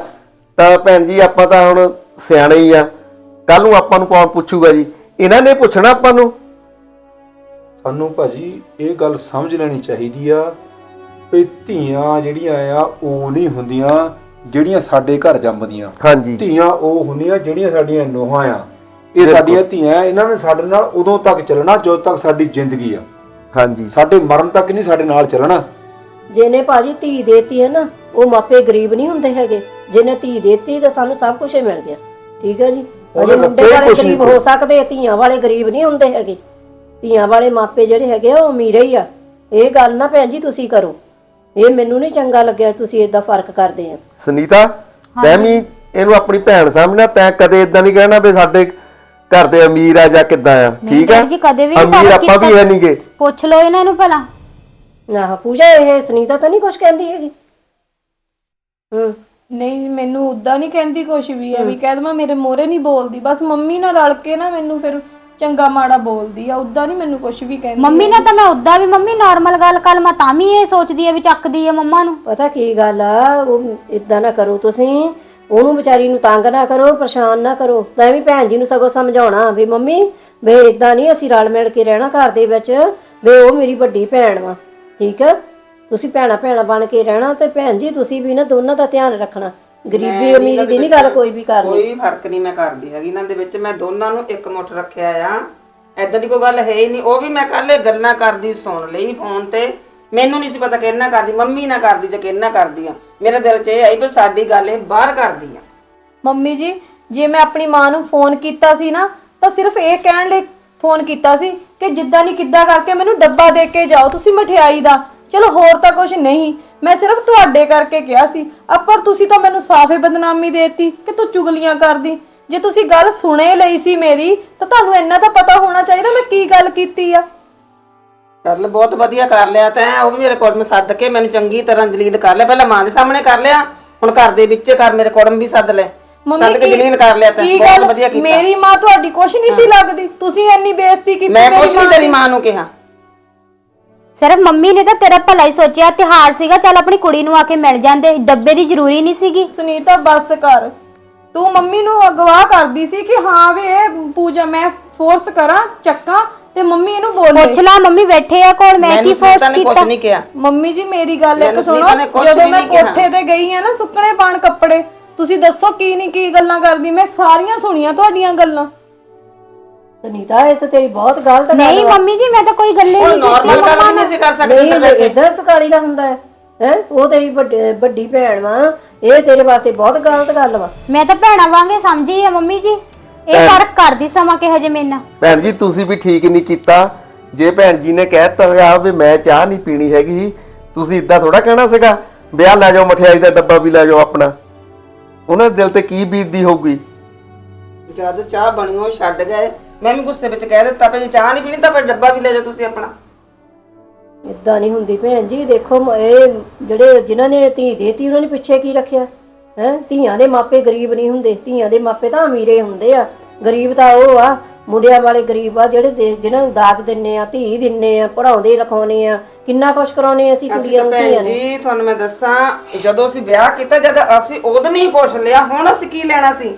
ਤਾਂ ਭੈਣ ਜੀ ਆਪਾਂ ਤਾਂ ਹੁਣ ਸਿਆਣੇ ਹੀ ਆ। ਕੱਲ ਨੂੰ ਆਪਾਂ ਨੂੰ ਕੌਣ ਪੁੱਛੂਗਾ ਜੀ? ਇਹਨਾਂ ਨੇ ਪੁੱਛਣਾ ਆਪਾਂ ਨੂੰ। ਸਾਨੂੰ ਭਾਜੀ ਇਹ ਗੱਲ ਸਮਝ ਲੈਣੀ ਚਾਹੀਦੀ ਆ ਵੀ ਧੀਆਂ ਜਿਹੜੀਆਂ ਆ ਉਹ ਨਹੀਂ ਹੁੰਦੀਆਂ ਜਿਹੜੀਆਂ ਸਾਡੇ ਘਰ ਜੰਮਦੀਆਂ। ਹਾਂਜੀ। ਧੀਆਂ ਉਹ ਹੁੰਦੀਆਂ ਜਿਹੜੀਆਂ ਸਾਡੀਆਂ ਨੋਹਾਂ ਆ। ਇਹ। ਸਾਡੀਆਂ ਧੀਆਂ ਇਹਨਾਂ ਨੇ ਸਾਡੇ ਨਾਲ ਉਦੋਂ ਤੱਕ ਚੱਲਣਾ ਜਦੋਂ ਤੱਕ ਸਾਡੀ ਜ਼ਿੰਦਗੀ ਆ। ਹਾਂਜੀ। ਸਾਡੇ ਮਰਨ ਤੱਕ ਨਹੀਂ ਸਾਡੇ ਨਾਲ ਚੱਲਣਾ। ਜਿਹਨੇ ਭਾਜੀ ਧੀ ਦੇਤੀ ਹੈ ਨਾ ਉਹ ਮਾਪੇ ਗਰੀਬ ਨਹੀਂ ਹੁੰਦੇ ਹੈਗੇ। ਜਿਹਨੇ ਧੀ ਦੇਤੀ ਤਾਂ ਸਾਨੂੰ ਸਭ ਕੁਝ ਹੀ ਮਿਲ ਗਿਆ। ਠੀਕ ਹੈ ਜੀ? ਉਹਦੇ ਅਜੇ ਮੁੰਡੇ ਲੱਭੇ ਵਾਲੇ ਕੁਛ ਗਰੀਬ ਹੋ ਸਕਦੇ ਆ, ਧੀਆਂ ਵਾਲੇ ਗਰੀਬ ਨਹੀਂ ਹੁੰਦੇ ਹੈਗੇ। ਧੀਆਂ ਵਾਲੇ ਮਾਪੇ ਜਿਹੜੇ ਹੈਗੇ ਆ ਉਹ ਅਮੀਰ ਹੀ ਆ। ਇਹ ਗੱਲ ਨਾ ਭੈਣ ਜੀ ਤੁਸੀਂ ਕਰੋ। ਇਹ ਮੈਨੂੰ ਨਹੀਂ ਚੰਗਾ ਲੱਗਿਆ ਤੁਸੀਂ ਇਦਾਂ ਫ਼ਰਕ ਕਰਦੇ ਆ। ਸੁਨੀਤਾ ਤੈਂ ਵੀ ਇਹਨੂੰ ਆਪਣੀ ਭੈਣ ਸਮਝਣਾ ਤੈਂ ਕਦੇ ਇਦਾਂ ਨਹੀਂ ਕਹਿਣਾ ਵੀ ਸਾਡੇ ਘਰ ਦੇ ਅਮੀਰ ਆ ਜਾਂ ਕਿੱਦਾਂ ਆ। ਠੀਕ ਆ? ਜੀ, ਕਦੇ ਵੀ ਨਹੀਂ ਅਮੀਰ ਫ਼ਰਕ ਆਪਾਂ ਵੀ ਕੀਤਾ। ਹੈ ਨਹੀਂਗੇ ਪੁੱਛ ਲਓ ਇਹਨਾਂ ਨੂੰ ਭਲਾ। ਨਾ ਪੂਜਾ ਇਹ ਸੁਨੀਤਾ ਤਾਂ ਨਹੀਂ ਕੁਝ ਕਹਿੰਦੀ ਹੈਗੀ? ਹੂੰ। ਨਹੀਂ ਮੈਨੂੰ ਉਦਾਂ ਨਹੀਂ ਕਹਿੰਦੀ ਕੁਛ ਵੀ ਐਵੇਂ ਕਹਿ ਦਵਾਂ ਮੇਰੇ ਮੋਰੇ ਨਹੀਂ ਬੋਲਦੀ ਬਸ ਮੰਮੀ ਨਾਲ ਰਲ ਕੇ ਨਾ ਮੈਨੂੰ ਫਿਰ ਚੰਗਾ ਮਾੜਾ ਬੋਲਦੀ ਆ ਉਦਾਂ ਨਹੀਂ ਮੈਨੂੰ ਕੁਛ ਵੀ ਕਹਿੰਦੀ ਮੰਮੀ ਨਾਲ ਤਾਂ ਮੈਂ ਉਦਾਂ ਵੀ ਮੰਮੀ ਨਾਰਮਲ ਗੱਲ ਕਰ ਮੈਂ ਤਾਂ ਵੀ ਇਹ ਸੋਚਦੀ ਆ ਵੀ ਚੱਕਦੀ ਆ ਮੰਮਾ ਨੂੰ। ਪਤਾ ਕੀ ਗੱਲ ਆ ਉਹ ਇਦਾਂ ਨਾ ਕਰੋ ਤੁਸੀਂ ਉਹਨੂੰ ਵਿਚਾਰੀ ਨੂੰ ਤੰਗ ਨਾ ਕਰੋ ਪਰੇਸ਼ਾਨ ਨਾ ਕਰੋ ਤਾਂ ਵੀ ਭੈਣ ਜੀ ਨੂੰ ਸਗੋਂ ਸਮਝਾਉਣਾ ਵੀ ਮੰਮੀ ਵੇ ਇਦਾਂ ਨਹੀਂ ਅਸੀਂ ਰਲ ਮਿਲ ਕੇ ਰਹਿਣਾ ਘਰ ਦੇ ਵਿੱਚ ਵੇ ਉਹ ਮੇਰੀ ਵੱਡੀ ਭੈਣ ਵਾ। ਠੀਕ ਆ? ਤੁਸੀਂ ਭੈਣਾ ਭੈਣਾ ਬਣ ਕੇ ਰਹਿਣਾ ਤੇ ਭੈਣ ਜੀ ਤੁਸੀਂ ਵੀ ਨਾ ਦੋਨਾਂ ਦਾ ਧਿਆਨ ਰੱਖਣਾ। ਗਰੀਬੀ ਅਮੀਰੀ ਦੀ ਨਹੀਂ ਗੱਲ ਕੋਈ ਵੀ ਕਰਨੀ। ਕੋਈ ਫ਼ਰਕ ਨਹੀਂ ਮੈਂ ਕਰਦੀ ਹੈਗੀ। ਇਹਨਾਂ ਦੇ ਵਿੱਚ ਮੈਂ ਦੋਨਾਂ ਨੂੰ ਇੱਕ ਮੁੱਠ ਰੱਖਿਆ ਆ। ਐਦਾਂ ਦੀ ਕੋਈ ਗੱਲ ਹੈ ਹੀ ਨਹੀਂ। ਉਹ ਵੀ ਮੈਂ ਕੱਲ ਗੱਲਾਂ ਕਰਦੀ ਸੁਣ ਲਈ ਫੋਨ ਤੇ। ਮੈਨੂੰ ਨਹੀਂ ਸੀ ਪਤਾ ਕਿ ਇਹਨਾਂ ਕਰਦੀ ਮੰਮੀ ਨਾ ਕਰਦੀ ਜਾਂ ਕਿੰਨਾ ਕਰਦੀ ਆ। ਮੇਰੇ ਦਿਲ 'ਚ ਇਹ ਆਈ ਵੀ ਸਾਡੀ ਗੱਲ ਇਹ ਬਾਹਰ ਕਰਦੀ ਆ। ਮੰਮੀ ਜੀ ਜੇ ਮੈਂ ਆਪਣੀ ਮਾਂ ਨੂੰ ਫੋਨ ਕੀਤਾ ਸੀ ਨਾ ਤਾਂ ਸਿਰਫ ਇਹ ਕਹਿਣ ਲਈ ਫੋਨ ਕੀਤਾ ਸੀ ਕਿ ਜਿੱਦਾਂ ਨਹੀਂ ਕਿੱਦਾਂ ਕਰਕੇ ਮੈਨੂੰ ਡੱਬਾ ਦੇ ਕੇ ਜਾਓ, ਤੁਸੀਂ ਮਠਿਆਈ ਦਾ। ਚਲੋ ਹੋਰ ਤਾਂ ਕੁਝ ਨਹੀਂ। ਮੈਂ ਸਿਰਫ ਤੁਹਾਡੇ ਕਰਕੇ ਕਿਹਾ ਸੀ। ਆ ਪਰ ਤੁਸੀਂ ਤਾਂ ਮੈਨੂੰ ਸਾਫੇ ਬਦਨਾਮੀ ਦੇਤੀ ਕਿ ਤੂੰ ਚੁਗਲੀਆਂ ਕਰਦੀ। ਜੇ ਤੁਸੀਂ ਗੱਲ ਸੁਣੇ ਲਈ ਸੀ ਮੇਰੀ, ਤਾਂ ਤੁਹਾਨੂੰ ਇੰਨਾ ਤਾਂ ਪਤਾ ਹੋਣਾ ਚਾਹੀਦਾ ਮੈਂ ਕੀ ਗੱਲ ਕੀਤੀ ਆ। ਚੱਲ ਬਹੁਤ ਵਧੀਆ ਕਰ ਲਿਆ ਤੈਂ, ਉਹ ਵੀ ਮੇਰੇ ਕੋਲ ਸੱਦ ਕੇ ਮੈਨੂੰ ਚੰਗੀ ਤਰ੍ਹਾਂ ਜਲੀਲ ਕਰ ਲਿਆ। ਪਹਿਲਾਂ ਮਾਂ ਦੇ ਸਾਹਮਣੇ ਕਰ ਲਿਆ, ਹੁਣ ਘਰ ਦੇ ਵਿੱਚ ਕਰ, ਮੇਰੇ ਕੋਲ ਵੀ ਸੱਦ ਲੈ। ਕੇ ਕੀ- ਜਲੀਲ ਕਰ ਲਿਆ ਤੈਂ ਕੀ ਬਹੁਤ ਗੱਲ? ਵਧੀਆ ਕੀਤਾ। ਮੇਰੀ ਮਾਂ ਤੁਹਾਡੀ ਕੁਛ ਨਹੀਂ ਸੀ ਲੱਗਦੀ। ਤੁਸੀਂ ਇੰਨੀ ਬੇਇੱਜ਼ਤੀ ਕੀਤੀ ਮੈਂ ਮੇਰੀ ਕੁਛ ਨਹੀਂ ਤੇਰੀ ਮਾਂ ਨੂੰ ਕਿਹਾ। ਸਿਰਫ ਮੰਮੀ ਨੇ ਤਾਂ ਤੇਰਾ ਭਲਾ ਹੀ ਸੋਚਿਆ ਤਿਹਾਰ ਸੀਗਾ ਚੱਲ ਆਪਣੀ ਕੁੜੀ ਨੂੰ ਆ ਕੇ ਮਿਲ ਜਾਂਦੇ ਡੱਬੇ ਦੀ ਜ਼ਰੂਰੀ ਨਹੀਂ ਸੀਗੀ। ਸੁਨੀਤਾ ਬੱਸ ਕਰ। ਤੂੰ ਮੰਮੀ ਨੂੰ ਅਗਵਾ ਕਰਦੀ ਸੀ ਕਿ ਹਾਂ ਵੀ ਇਹ ਪੂਜਾ ਮੈਂ ਫੋਰਸ ਕਰਾਂ ਚੱਕਾਂ ਤੇ ਮੰਮੀ ਇਹਨੂੰ ਬੋਲੇ। ਪੁੱਛ ਲਾ ਮੰਮੀ ਬੈਠੇ ਆ ਕੋਲ ਮੈਂ ਕੀ ਮੈਨੂੰ ਫੋਰਸ ਸੁਨੀਤਾ ਨੇ ਕੁਛ ਕੀਤਾ? ਨਹੀਂ ਕਿਹਾ। ਮੰਮੀ ਜੀ ਮੇਰੀ ਗੱਲ ਇੱਕ ਮੈਨੂੰ ਸੁਣੋ ਸੁਨੀਤਾ ਨੇ ਕੁਛ ਜਦੋਂ ਵੀ ਮੈਂ ਨਹੀਂ ਕਿਹਾ। ਕੋਠੇ ਤੇ ਗਈ ਆ ਨਾ ਸੁੱਕਣੇ ਪਾਣ ਕੱਪੜੇ ਤੁਸੀਂ ਦੱਸੋ ਕੀ ਨਹੀਂ ਕੀ ਗੱਲਾਂ ਕਰਦੀ? ਮੈਂ ਸਾਰੀਆਂ ਸੁਣੀਆਂ ਤੁਹਾਡੀਆਂ ਗੱਲਾਂ। ਸੁਨੀਤਾ ਇਹ ਤਾਂ ਤੇਰੀ ਬਹੁਤ ਗਲਤ ਗੱਲ ਨਹੀਂ ਮੰਮੀ ਜੀ ਮੈਂ ਤਾਂ ਕੋਈ ਗੱਲੇ ਉਹ ਨਹੀਂ ਨਾਰਮਲ ਗੱਲ ਨਹੀਂ ਸੀ ਕਰ ਸਕਦੇ ਨਹੀਂ ਇਦਾਂ ਸਕਾਲੀ ਦਾ ਹੁੰਦਾ ਹੈ। ਹੈ? ਉਹ ਤੇਰੀ ਵੱਡੀ ਵੱਡੀ ਭੈਣ ਵਾ। ਇਹ ਤੇਰੇ ਵਾਸਤੇ ਬਹੁਤ ਗਲਤ ਗੱਲ ਵਾ। ਮੈਂ ਤਾਂ ਭੈਣਾ ਵਾਂਗੇ ਸਮਝੀ ਆ ਮੰਮੀ ਜੀ। ਇਹ ਫ਼ਰਕ ਕਰਦੀ ਸਮਾਂ ਕਿ ਹਜੇ ਮੇਰੇ ਨਾਲ। ਭੈਣ ਜੀ ਤੁਸੀਂ ਵੀ ਠੀਕ ਨਹੀਂ ਕੀਤਾ। ਜੇ ਭੈਣ ਜੀ ਨੇ ਕਹਿਤਾ ਸੀਗਾ ਵੀ ਮੈਂ ਚਾਹ ਨਹੀਂ ਪੀਣੀ ਹੈਗੀ ਤੁਸੀਂ ਇਦਾਂ ਥੋੜਾ ਕਹਿਣਾ ਸੀਗਾ ਵਿਆਹ ਲੈ ਜਾਓ ਮਠਿਆਈ ਦਾ ਡੱਬਾ ਵੀ ਲੈ ਜਾਓ ਆਪਣਾ। ਉਹਨਾਂ ਦੇ ਦਿਲ ਤੇ ਕੀ ਬੀਤਦੀ ਹੋਊਗੀ? ਜਦ ਚਾਹ ਬਣੀ ਉਹ ਛੱਡ ਗਏ। ਮੈਂ ਵੀ ਗੁੱਸੇ ਵਿੱਚ ਕਹਿ ਦਿੱਤਾ ਜੇ ਚਾਹ ਨਹੀਂ ਪੀਣੀ ਤਾਂ ਫਿਰ ਡੱਬਾ ਵੀ ਲੈ ਜਾਓ ਤੁਸੀਂ ਆਪਣਾ। ਇਦਾਂ ਨਹੀਂ ਹੁੰਦੀ ਭੈਣ ਜੀ ਦੇਖੋ ਮ- ਇਹ ਜਿਹੜੇ ਜਿਨ੍ਹਾਂ ਨੇ ਧੀ ਦੇਤੀ ਉਹਨਾਂ ਨੇ ਪਿੱਛੇ ਕੀ ਰੱਖਿਆ? ਹੈ? ਧੀਆਂ ਦੇ ਮਾਪੇ ਗਰੀਬ ਨਹੀਂ ਹੁੰਦੇ ਧੀਆਂ ਦੇ ਮਾਪੇ ਤਾਂ ਅਮੀਰੇ ਹੁੰਦੇ ਆ। ਗਰੀਬ ਤਾਂ ਉਹ ਆ ਮੁੰਡਿਆਂ ਵਾਲੇ ਗਰੀਬ ਆ ਜਿਹੜੇ ਦੇ- ਜਿਨ੍ਹਾਂ ਨੂੰ ਦਾਜ ਦਿੰਨੇ ਆ ਧੀ ਦਿੰਨੇ ਆ ਪੜਾਉਂਦੇ ਲਿਖਾਉਨੇ ਆ ਕਿੰਨਾ ਕੁਛ ਕਰਾਉਨੇ ਅਸੀਂ ਅਸੀਂ ਕੁੜੀਆਂ ਨੂੰ ਧੀਆਂ ਭੈਣ ਨੂੰ? ਜੀ ਤੁਹਾਨੂੰ ਮੈਂ ਦੱਸਾਂ ਜਦੋਂ ਅਸੀਂ ਵਿਆਹ ਕੀਤਾ ਜਦ ਅਸੀਂ ਉਦੋਂ ਨਹੀਂ ਕੁਛ ਲਿਆ ਹੁਣ ਅਸੀਂ ਕੀ ਲੈਣਾ ਸੀ?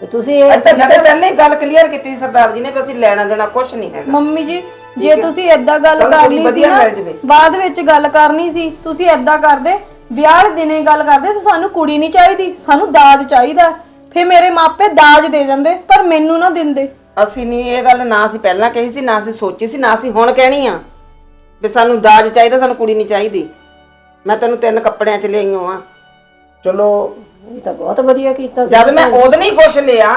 ਤੇ ਤੁਸੀਂ ਇਹ ਅਸੀਂ ਤਾਂ ਜਦ ਪਹਿਲਾਂ ਹੀ ਗੱਲ ਕਲੀਅਰ ਕੀਤੀ ਸੀ ਸਰਦਾਰ ਜੀ ਨੇ ਵੀ ਅਸੀਂ ਲੈਣਾ ਦੇਣਾ ਕੁਛ ਨਹੀਂ ਹੈਗਾ। ਮੰਮੀ ਜੀ ਜੇ ਤੁਸੀਂ ਏਦਾਂ ਗੱਲ ਚਲੋ ਕਰਨੀ ਸੀ ਵਧੀਆ ਨਾ ਮਿਲ ਜਾਵੇ। ਬਾਅਦ ਵਿੱਚ ਗੱਲ ਕਰਨੀ ਸੀ ਤੁਸੀਂ ਏਦਾਂ ਕਰਦੇ ਵਿਆਹ ਵਾਲੇ ਦਿਨੇ ਗੱਲ ਕਰਦੇ ਤੇ ਸਾਨੂੰ ਕੁੜੀ ਨਹੀਂ ਚਾਹੀਦੀ ਸਾਨੂੰ ਦਾਜ ਚਾਹੀਦਾ ਫੇ ਮੇਰੇ ਮਾਪੇ ਦਾਜ ਦੇ ਜਾਂਦੇ ਪਰ ਮੈਨੂੰ ਨਾ ਦਿੰਦੇ। ਅਸੀਂ ਨਹੀਂ ਇਹ ਗੱਲ ਨਾ ਅਸੀਂ ਪਹਿਲਾਂ ਕਹੀ ਸੀ ਨਾ ਅਸੀਂ ਸੋਚੀ ਸੀ ਨਾ ਅਸੀਂ ਹੁਣ ਕਹਿਣੀ ਆ ਵੀ ਸਾਨੂੰ ਦਾਜ ਚਾਹੀਦਾ ਸਾਨੂੰ ਕੁੜੀ ਨਹੀਂ ਚਾਹੀਦੀ। ਮੈਂ ਤੈਨੂੰ ਤਿੰਨ ਕੱਪੜਿਆਂ ਚ ਲਿਆਈਓ ਆ ਚਲੋ। ਇਹ ਤਾਂ ਬਹੁਤ ਵਧੀਆ ਕੀਤਾ ਜਦ ਮੈਂ ਉਦੋਂ ਨਹੀਂ ਕੁਛ ਲਿਆ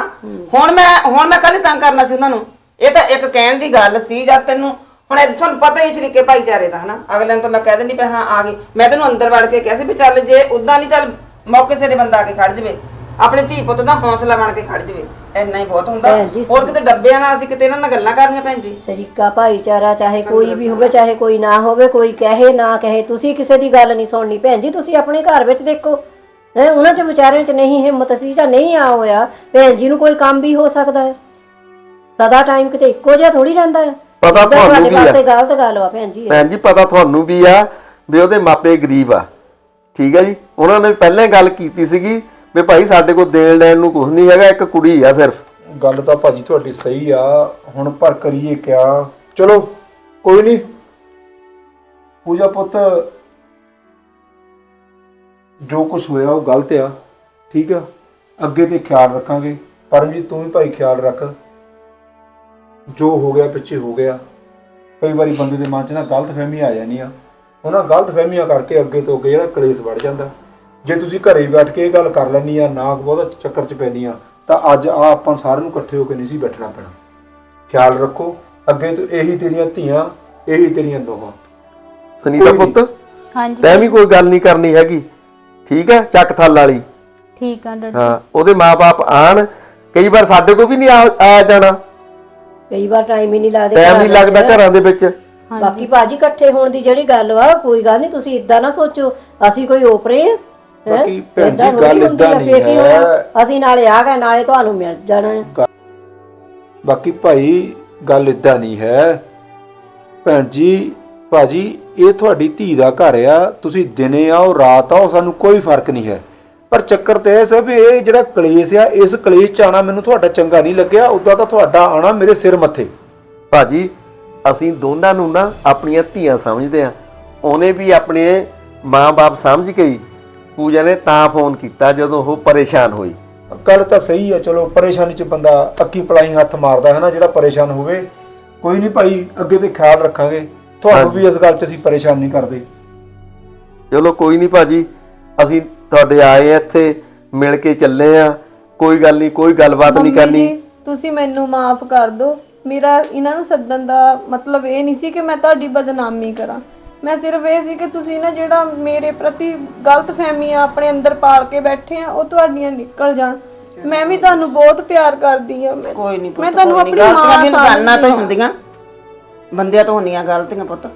ਹੁਣ ਮੈਂ ਹੁਣ ਮੈਂ ਕੱਲ ਤੰਗ ਕਰਨਾ ਸੀ ਉਹਨਾਂ ਨੂੰ। ਇਹ ਤਾਂ ਇੱਕ ਕਹਿਣ ਦੀ ਗੱਲ ਸੀ ਜਦ ਤੈਨੂੰ ਹੁਣ ਇਹ ਤੁਹਾਨੂੰ ਪਤਾ ਹੀ ਸ਼ਰੀਕੇ ਭਾਈਚਾਰੇ ਦਾ ਹਨਾ? ਅਗਲੇ ਨੂੰ ਤਾਂ ਮੈਂ ਕਹਿ ਦਿੰਦੀ ਪਈ ਹਾਂ ਆ ਗਈ। ਮੈਂ ਤੈਨੂੰ ਅੰਦਰ ਵੜ ਕੇ ਕਿਹਾ ਸੀ ਵੀ ਚੱਲ ਜੇ ਉਦਾਂ ਨਹੀਂ ਚੱਲ ਮੌਕੇ ਸਿਰੇ ਬੰਦਾ ਆ ਕੇ ਖੜ ਜਵੇ ਆਪਣੇ ਧੀ ਪੁੱਤ ਦਾ ਹੌਸਲਾ ਬਣ ਕੇ ਖੜ ਜਵੇ। ਇੰਨਾ ਹੀ ਬਹੁਤ ਹੁੰਦਾ। ਭੈਣ ਜੀ, ਹੋਰ ਕਿਤੇ ਡੱਬਿਆਂ ਨਾਲ ਅਸੀਂ ਕਿਤੇ ਇਹਨਾਂ ਨਾਲ ਗੱਲਾਂ ਕਰਨੀਆਂ ਭੈਣ ਜੀ। ਸ਼ਰੀਕਾ ਭਾਈਚਾਰਾ ਚਾਹੇ ਕੋਈ ਵੀ ਹੋਵੇ ਚਾਹੇ ਕੋਈ ਨਾ ਹੋਵੇ ਕੋਈ ਕਹੇ ਨਾ ਕਹੇ ਤੁਸੀਂ ਕਿਸੇ ਦੀ ਗੱਲ ਨਹੀਂ ਸੁਣਨੀ। ਭੈਣ ਜੀ ਤੁਸੀਂ ਆਪਣੇ ਘਰ ਵਿੱਚ ਦੇਖੋ। ਹੈ ਉਹਨਾਂ ਚ ਵਿਚਾਰਿਆਂ ਚ ਨਹੀਂ ਹਿੰਮਤ ਸੀ ਜਾਂ ਨਹੀਂ ਆ ਹੋਇਆ। ਭੈਣ ਜੀ ਨੂੰ ਕੋਈ ਕੰਮ ਵੀ ਹੋ ਸਕਦਾ ਹੈ। ਸਦਾ ਟਾਈਮ ਕਿਤੇ ਇੱਕੋ ਜਿਹਾ ਥੋੜੀ ਰਹਿੰਦਾ ਹੈ। ਪਤਾ ਤੁਹਾਨੂੰ ਵੀ ਆ। ਵਾਸਤੇ ਗਲਤ ਗੱਲ ਵਾ ਭੈਣ ਜੀ ਭੈਣ ਜੀ ਪਤਾ ਤੁਹਾਨੂੰ ਵੀ ਆ ਵੀ ਉਹਦੇ ਮਾਪੇ ਗਰੀਬ ਆ। ਠੀਕ ਹੈ ਜੀ? ਉਹਨਾਂ ਨੇ ਪਹਿਲਾਂ ਹੀ ਗੱਲ ਕੀਤੀ ਸੀਗੀ ਵੀ ਭਾਈ ਸਾਡੇ ਕੋਲ ਦੇਣ ਲੈਣ ਨੂੰ ਕੁਝ ਨਹੀਂ ਹੈਗਾ, ਇੱਕ ਕੁੜੀ ਆ ਸਿਰਫ। ਗੱਲ ਤਾਂ ਭਾਜੀ ਤੁਹਾਡੀ ਸਹੀ ਆ, ਹੁਣ ਪਰ ਕਰੀਏ ਕਿਆ? ਚਲੋ, ਕੋਈ ਨਹੀਂ। ਪੂਜਾ ਪੁੱਤ, ਜੋ ਕੁਝ ਹੋਇਆ ਉਹ ਗਲਤ ਆ, ਠੀਕ ਆ? ਅੱਗੇ ਤੇ ਖਿਆਲ ਰੱਖਾਂਗੇ। ਪਰਮਜੀਤ, ਤੂੰ ਵੀ ਭਾਈ ਖਿਆਲ ਰੱਖ। ਜੋ ਹੋ ਗਿਆ, ਪਿੱਛੇ ਹੋ ਗਿਆ। ਕਈ ਵਾਰੀ ਬੰਦੇ ਦੇ ਮਨ 'ਚ ਨਾ ਗਲਤ ਫਹਿਮੀ ਆ ਜਾਂਦੀ ਆ। ਉਹਨਾਂ ਗਲਤ ਫਹਿਮੀਆਂ ਕਰਕੇ ਅੱਗੇ ਤੋਂ ਅੱਗੇ ਜਿਹੜਾ ਕਲੇਸ਼ ਵੜ ਜਾਂਦਾ। ਜੇ ਤੁਸੀਂ ਘਰੇ ਬੈਠ ਕੇ ਇਹ ਗੱਲ ਕਰ ਲੈਣੀ ਆ ਨਾ ਬਹੁਤਾ ਚੱਕਰ 'ਚ ਪੈਣੀ ਆ ਤਾਂ ਅੱਜ ਆ ਆਪਾਂ ਸਾਰਿਆਂ ਨੂੰ ਇਕੱਠੇ ਹੋ ਕੇ ਨਹੀਂ ਸੀ ਬੈਠਣਾ ਪੈਣਾ। ਖਿਆਲ ਰੱਖੋ ਅੱਗੇ ਤੋਂ ਇਹੀ ਤੇਰੀਆਂ ਧੀਆਂ ਇਹੀ ਤੇਰੀਆਂ ਦੋਹਾਂ ਸੁਨੀਤਾ ਪੁੱਤ ਹਾਂਜੀ। ਤੈਂ ਵੀ ਕੋਈ ਗੱਲ ਨਹੀਂ ਕਰਨੀ ਹੈਗੀ। ਠੀਕ ਹੈ ਚੱਕ ਥੱਲ ਵਾਲੀ। ਠੀਕ ਆ ਡੈਡੀ ਹਾਂ ਉਹਦੇ ਮਾਪੇ ਆਣ ਕਈ ਵਾਰ ਸਾਡੇ ਕੋਲ ਵੀ ਨਹੀਂ ਆ ਆ ਜਾਣਾ। ਕਈ ਵਾਰ ਟਾਈਮ ਹੀ ਨਹੀਂ ਲੱਗਦਾ ਟਾਈਮ ਨਹੀਂ ਲੱਗਦਾ ਘਰਾਂ ਦੇ ਵਿੱਚ। ਬਾਕੀ ਭਾਜੀ ਇਕੱਠੇ ਹੋਣ ਦੀ ਜਿਹੜੀ ਗੱਲ ਵਾ ਕੋਈ ਗੱਲ ਨਹੀਂ ਤੁਸੀਂ ਇਦਾਂ ਨਾ ਸੋਚੋ ਅਸੀਂ ਕੋਈ ਓਪਰੇ ਆ। ਬਾਕੀ ਭੈਣ ਜੀ ਗੱਲ ਇਦਾਂ ਨਹੀਂ? ਹੈ। ਅਸੀਂ ਨਾਲੇ ਆ ਗਏ ਨਾਲੇ ਤੁਹਾਨੂੰ ਮਿਲ ਜਾਣਾ ਹੈ। ਬਾਕੀ ਭਾਈ ਗੱਲ ਇਦਾਂ ਨਹੀਂ ਹੈ। ਭੈਣ ਜੀ ਭਾਜੀ ਇਹ ਤੁਹਾਡੀ ਧੀ ਦਾ ਘਰ ਆ। ਤੁਸੀਂ ਦਿਨੇ ਆਓ ਰਾਤ ਆਓ ਸਾਨੂੰ ਕੋਈ ਫ਼ਰਕ ਨਹੀਂ ਹੈ। ਪਰ ਚੱਕਰ ਤੇ ਇਹ ਵੀ ਇਹ ਜਿਹੜਾ ਕਲੇਸ਼ ਆ ਇਸ ਕਲੇਸ਼ ਚ ਆਣਾ ਮੈਨੂੰ ਤੁਹਾਡਾ ਚੰਗਾ ਨਹੀਂ ਲੱਗਿਆ। ਉਦਾਂ ਤਾਂ ਤੁਹਾਡਾ ਆਣਾ ਮੇਰੇ ਸਿਰ ਮੱਥੇ। ਭਾਜੀ ਅਸੀਂ ਦੋਨਾਂ ਨੂੰ ਨਾ ਆਪਣੀਆਂ ਧੀਆਂ ਸਮਝਦੇ ਆ ਉਹਨੇ ਵੀ ਆਪਣੇ ਮਾਂ-ਬਾਪ ਸਮਝ ਕੇ ਹੀ ਪੂਜਾ ਨੇ ਤਾਂ ਫੋਨ ਕੀਤਾ ਜਦੋਂ ਉਹ ਪਰੇਸ਼ਾਨ ਹੋਈ। ਗੱਲ ਤਾਂ ਸਹੀ ਹੈ ਚਲੋ ਪਰੇਸ਼ਾਨੀ ਚ ਬੰਦਾ ਅੱਕੀ ਪਲਾਈ ਹੱਥ ਮਾਰਦਾ ਹੈ ਨਾ ਜਿਹੜਾ ਪਰੇਸ਼ਾਨ ਹੋਵੇ। ਕੋਈ ਨਹੀਂ ਭਾਈ ਅੱਗੇ ਤੇ ਖਿਆਲ ਰੱਖਾਂਗੇ। ਤੁਹਾਨੂੰ ਵੀ ਇਸ ਗੱਲ 'ਚ ਅਸੀਂ ਪਰੇਸ਼ਾਨ ਨਹੀਂ ਕਰਦੇ। ਚਲੋ ਕੋਈ ਨਹੀਂ ਭਾਜੀ ਅਸੀਂ ਤੁਹਾਡੇ ਆਏ ਆ ਇੱਥੇ ਮਿਲ ਕੇ ਚੱਲੇ ਆ ਕੋਈ ਗੱਲ ਨਹੀਂ ਕੋਈ ਗੱਲਬਾਤ ਨਹੀਂ ਮੰਮੀ ਕਰਨੀ। ਜੀ, ਤੁਸੀਂ ਮੈਨੂੰ ਮਾਫ ਕਰ ਦਿਓ। ਮੇਰਾ ਇਹਨਾਂ ਨੂੰ ਸੱਦਣ ਦਾ ਮਤਲਬ ਇਹ ਨਹੀਂ ਸੀ ਕਿ ਮੈਂ ਤੁਹਾਡੀ ਬਦਨਾਮੀ ਕਰਾਂ। ਮੈਂ ਸਿਰਫ ਇਹ ਸੀ ਕਿ ਤੁਸੀਂ ਨਾ ਜਿਹੜਾ ਮੇਰੇ ਪ੍ਰਤੀ ਗਲਤ ਫਹਿਮੀਆਂ ਆਪਣੇ ਅੰਦਰ ਪਾਲ ਕੇ ਬੈਠੇ ਆ ਉਹ ਤੁਹਾਡੀਆਂ ਨਿਕਲ ਜਾਣ। ਮੈਂ ਵੀ ਤੁਹਾਨੂੰ ਬਹੁਤ ਪਿਆਰ ਕਰਦੀ ਆ। ਮੈਂ ਕੋਈ ਨਹੀਂ ਮੈਂ ਪੁੱਤ ਤੁਹਾਨੂੰ ਆਪਣੀ ਗਲਤੀਆਂ ਵੀ ਮਾਂ ਇਨਸਾਨਾਂ ਤੋਂ ਹੁੰਦੀਆਂ। ਬੰਦਿਆਂ ਤੋਂ ਹੁੰਦੀਆਂ ਗਲਤੀਆਂ ਪੁੱਤ।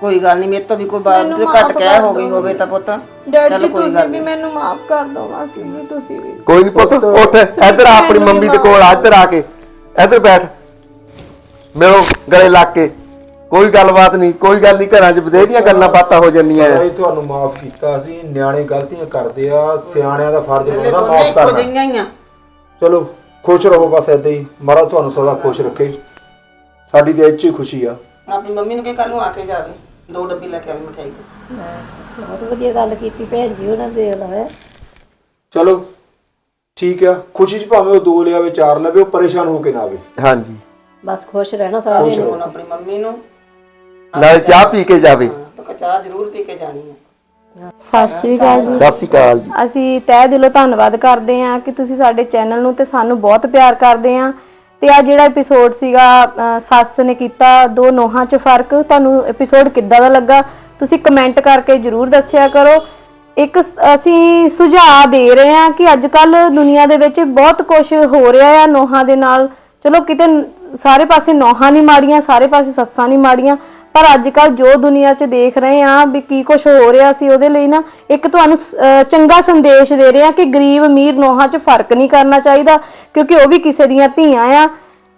ਕੋਈ ਗੱਲ ਨਹੀਂ ਮੇਰੇ ਤੋਂ ਵੀ ਕੋਈ ਬਾਤ ਘਟ ਕਹਿ ਹੋ ਗਈ। ਹੋਵੇ ਤਾਂ ਪੁੱਤ। ਡੈਡੀ ਚਲੋ ਜੀ ਕੋਈ ਤੁਸੀਂ ਗੱਲ ਵੀ ਨੀ। ਮੈਨੂੰ ਮਾਫ ਕਰ ਦਿਓ ਮਾਸੀ ਜੀ ਤੁਸੀਂ ਵੀ। ਕੋਈ ਨਹੀਂ ਪੁੱਤ ਉੱਠ। ਇੱਧਰ ਆ ਆਪਣੀ ਮੰਮੀ ਦੇ ਕੋਲ ਆ, ਇੱਧਰ ਆ ਕੇ। ਇੱਧਰ ਬੈਠ। ਮਿਲੋ ਗਲੇ ਲੱਗ ਕੇ। ਕੋਈ ਗੱਲਬਾਤ ਨਹੀਂ ਕੋਈ ਗੱਲ ਨਹੀਂ ਘਰਾਂ 'ਚ ਬਥੇਰੀਆਂ ਗੱਲਾਂ ਬਾਤਾਂ ਹੋ ਜਾਂਦੀਆਂ ਆ। ਭਾਈ ਤੁਹਾਨੂੰ ਮਾਫ ਕੀਤਾ ਸੀ ਨਿਆਣੇ ਗਲਤੀਆਂ ਕਰਦੇ ਆ ਸਿਆਣਿਆਂ ਦਾ ਫਰਜ਼ ਬਣਦਾ ਮਾਫ ਇੱਕੋ ਕਰਨਾ। ਜਿਹੀਆਂ ਹੀ ਆ। ਚਲੋ ਖੁਸ਼ ਰਹੋ ਬਸ ਏਦਾਂ ਹੀ। ਮਹਾਰਾਜ ਤੁਹਾਨੂੰ ਸਦਾ ਖੁਸ਼ ਰੱਖੇ। ਸਾਡੀ ਤੇ ਇਹ 'ਚ ਹੀ ਖੁਸ਼ੀ ਆ। ਆਪਣੀ ਮੰਮੀ ਨੂੰ ਕਿ ਕੱਲ ਨੂੰ ਆ ਕੇ ਜਾਵੇ ਦੋ ਡੱਬੀ ਲੈ ਕੇ ਆਵੇ ਮਠਾਈ ਦੀ। ਬਹੁਤ ਵਧੀਆ ਗੱਲ ਕੀਤੀ ਭੈਣ ਜੀ ਉਹਨਾਂ ਦੇ ਨਾਲ ਚਲੋ ਠੀਕ ਆ। ਖੁਸ਼ੀ 'ਚ ਭਾਵੇਂ ਉਹ ਦੋ ਲਿਆਵੇ ਚਾਰ ਲਵੇ ਉਹ ਪਰੇਸ਼ਾਨ ਹੋ ਕੇ ਨਾ ਆਵੇ। ਹਾਂਜੀ। ਬਸ ਖੁਸ਼ ਰਹਿਣਾ ਸਾਰਿਆਂ ਨੇ। ਹੁਣ ਆਪਣੀ ਮੰਮੀ ਨੂੰ ਨਾਲੇ ਚਾਹ ਪੀ ਕੇ ਜਾਵੇ। ਤਾਂ ਚਾਹ ਜ਼ਰੂਰ ਪੀ ਕੇ ਜਾਣੀ ਹੈ। ਸਤਿ ਸ਼੍ਰੀ ਅਕਾਲ ਜੀ। ਸਤਿ ਸ਼੍ਰੀ ਅਕਾਲ ਜੀ। ਅਸੀਂ ਤਹਿ ਦਿਲੋਂ ਧੰਨਵਾਦ ਕਰਦੇ ਹਾਂ ਕਿ ਤੁਸੀਂ ਸਾਡੇ ਚੈਨਲ ਨੂੰ ਤੇ ਸਾਨੂੰ ਬਹੁਤ ਪਿਆਰ ਕਰਦੇ ਆ ਤੇ ਆ ਜਿਹੜਾ ਐਪੀਸੋਡ ਸੀਗਾ ਅਹ ਸੱਸ ਨੇ ਕੀਤਾ ਦੋ ਨੋਹਾਂ 'ਚ ਫ਼ਰਕ ਤੁਹਾਨੂੰ ਐਪੀਸੋਡ ਕਿੱਦਾਂ ਦਾ ਲੱਗਾ? ਤੁਸੀਂ ਕਮੈਂਟ ਕਰਕੇ ਜਰੂਰ ਦੱਸਿਆ ਕਰੋ। ਇੱਕ ਸ- ਅਸੀਂ ਸੁਝਾਅ ਦੇ ਰਹੇ ਹਾਂ ਕਿ ਅੱਜ ਕੱਲ ਦੁਨੀਆ ਦੇ ਵਿੱਚ ਬਹੁਤ ਕੁਝ ਹੋ ਰਿਹਾ ਆ ਨੋਹਾਂ ਦੇ ਨਾਲ। ਚਲੋ ਕਿਤੇ ਨ- ਸਾਰੇ ਪਾਸੇ ਨੋਹਾਂ ਨਹੀਂ ਮਾੜੀਆਂ ਸਾਰੇ ਪਾਸੇ ਸੱਸਾਂ ਨਹੀਂ ਮਾੜੀਆਂ। ਪਰ ਅੱਜ ਕੱਲ ਜੋ ਦੁਨੀਆ 'ਚ ਦੇਖ ਰਹੇ ਆ ਵੀ ਕੀ ਕੁਝ ਹੋ ਰਿਹਾ ਸੀ, ਉਹਦੇ ਲਈ ਨਾ ਇੱਕ ਤੁਹਾਨੂੰ ਸ- ਅਹ, ਚੰਗਾ ਸੰਦੇਸ਼ ਦੇ ਰਹੇ ਆ ਕਿ ਗਰੀਬ ਅਮੀਰ ਨੋਹਾਂ 'ਚ ਫ਼ਰਕ ਨਹੀਂ ਕਰਨਾ ਚਾਹੀਦਾ, ਕਿਉਂਕਿ ਉਹ ਵੀ ਕਿਸੇ ਦੀਆਂ ਧੀਆਂ ਆ।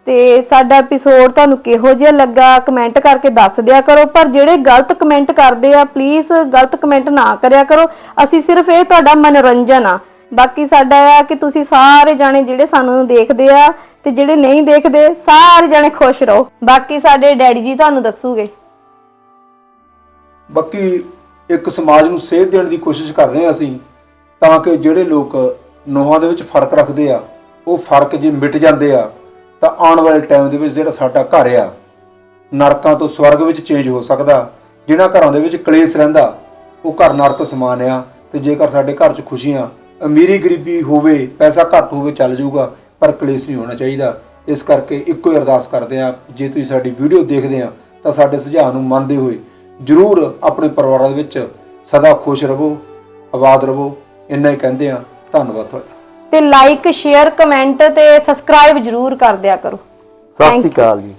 ਤੇ ਸਾਡਾ ਐਪੀਸੋਡ ਤੁਹਾਨੂੰ ਕਿਹੋ ਜਿਹਾ ਲੱਗਾ ਕਮੈਂਟ ਕਰਕੇ ਦੱਸ ਦਿਆ ਕਰੋ, ਪਰ ਜਿਹੜੇ ਗਲਤ ਕਮੈਂਟ ਕਰਦੇ ਆ ਪਲੀਜ਼ ਗਲਤ ਕਮੈਂਟ ਨਾ ਕਰਿਆ ਕਰੋ। ਅਸੀਂ ਸਿਰਫ ਇਹ ਤੁਹਾਡਾ ਮਨੋਰੰਜਨ ਆ। ਬਾਕੀ ਸਾਡਾ ਆ ਕਿ ਤੁਸੀਂ ਸਾਰੇ ਜਾਣੇ ਜਿਹੜੇ ਸਾਨੂੰ ਦੇਖਦੇ ਆ ਤੇ ਜਿਹੜੇ ਨਹੀਂ ਦੇਖਦੇ, ਸਾਰੇ ਜਾਣੇ ਖੁਸ਼ ਰਹੋ। ਬਾਕੀ ਸਾਡੇ ਡੈਡੀ ਜੀ ਤੁਹਾਨੂੰ ਦੱਸੂਗੇ। ਬਾਕੀ ਇੱਕ ਸਮਾਜ ਨੂੰ ਸੇਧ ਦੇਣ ਦੀ ਕੋਸ਼ਿਸ਼ ਕਰ ਰਹੇ ਹਾਂ ਅਸੀਂ, ਤਾਂ ਕਿ ਜਿਹੜੇ ਲੋਕ ਨੋਹਾਂ ਦੇ ਵਿੱਚ ਫ਼ਰਕ ਰੱਖਦੇ ਆ, ਉਹ ਫ਼ਰਕ ਜੇ ਮਿਟ ਜਾਂਦੇ ਆ, ਤਾਂ ਆਉਣ ਵਾਲੇ ਟਾਈਮ ਦੇ ਵਿੱਚ ਜਿਹੜਾ ਸਾਡਾ ਘਰ ਆ, ਨਰਕਾਂ ਤੋਂ ਸਵਰਗ ਵਿੱਚ ਚੇਂਜ ਹੋ ਸਕਦਾ, ਜਿਨ੍ਹਾਂ ਘਰਾਂ ਦੇ ਵਿੱਚ ਕਲੇਸ਼ ਰਹਿੰਦਾ, ਉਹ ਘਰ ਨਰਕ ਸਮਾਨ ਆ, ਤੇ ਜੇਕਰ ਸਾਡੇ ਘਰ 'ਚ ਖੁਸ਼ੀਆਂ ਅਮੀਰੀ ਗਰੀਬੀ ਹੋਵੇ, ਪੈਸਾ ਘੱਟ ਹੋਵੇ, ਚੱਲ ਜਾਊਗਾ, ਪਰ ਕਲੇਸ਼ ਨਹੀਂ ਹੋਣਾ ਚਾਹੀਦਾ। ਇਸ ਕਰਕੇ ਇੱਕੋ ਹੀ ਅਰਦਾਸ ਕਰਦੇ ਆ ਜੇ ਤੁਸੀਂ ਸਾਡੀ ਵੀਡੀਓ ਦੇਖਦੇ ਆ, ਤਾਂ ਸਾਡੇ ਸੁਝਾਅ ਨੂੰ ਮੰਨਦੇ ਹੋਏ ਜਰੂਰ ਆਪਣੇ ਪਰਿਵਾਰਾਂ ਦੇ ਵਿੱਚ ਸਦਾ ਖੁਸ਼ ਰਹੋ ਆਬਾਦ ਰਹੋ ਇੰਨਾ ਹੀ ਕਹਿੰਦੇ ਆ ਧੰਨਵਾਦ ਤੁਹਾਡਾ। ਤੇ ਲਾਈਕ ਸ਼ੇਅਰ ਕਮੈਂਟ ਤੇ ਸਬਸਕ੍ਰਾਈਬ ਜਰੂਰ ਕਰ ਦਿਆ ਕਰੋ। ਸਤਿ ਸ਼੍ਰੀ ਅਕਾਲ ਜੀ।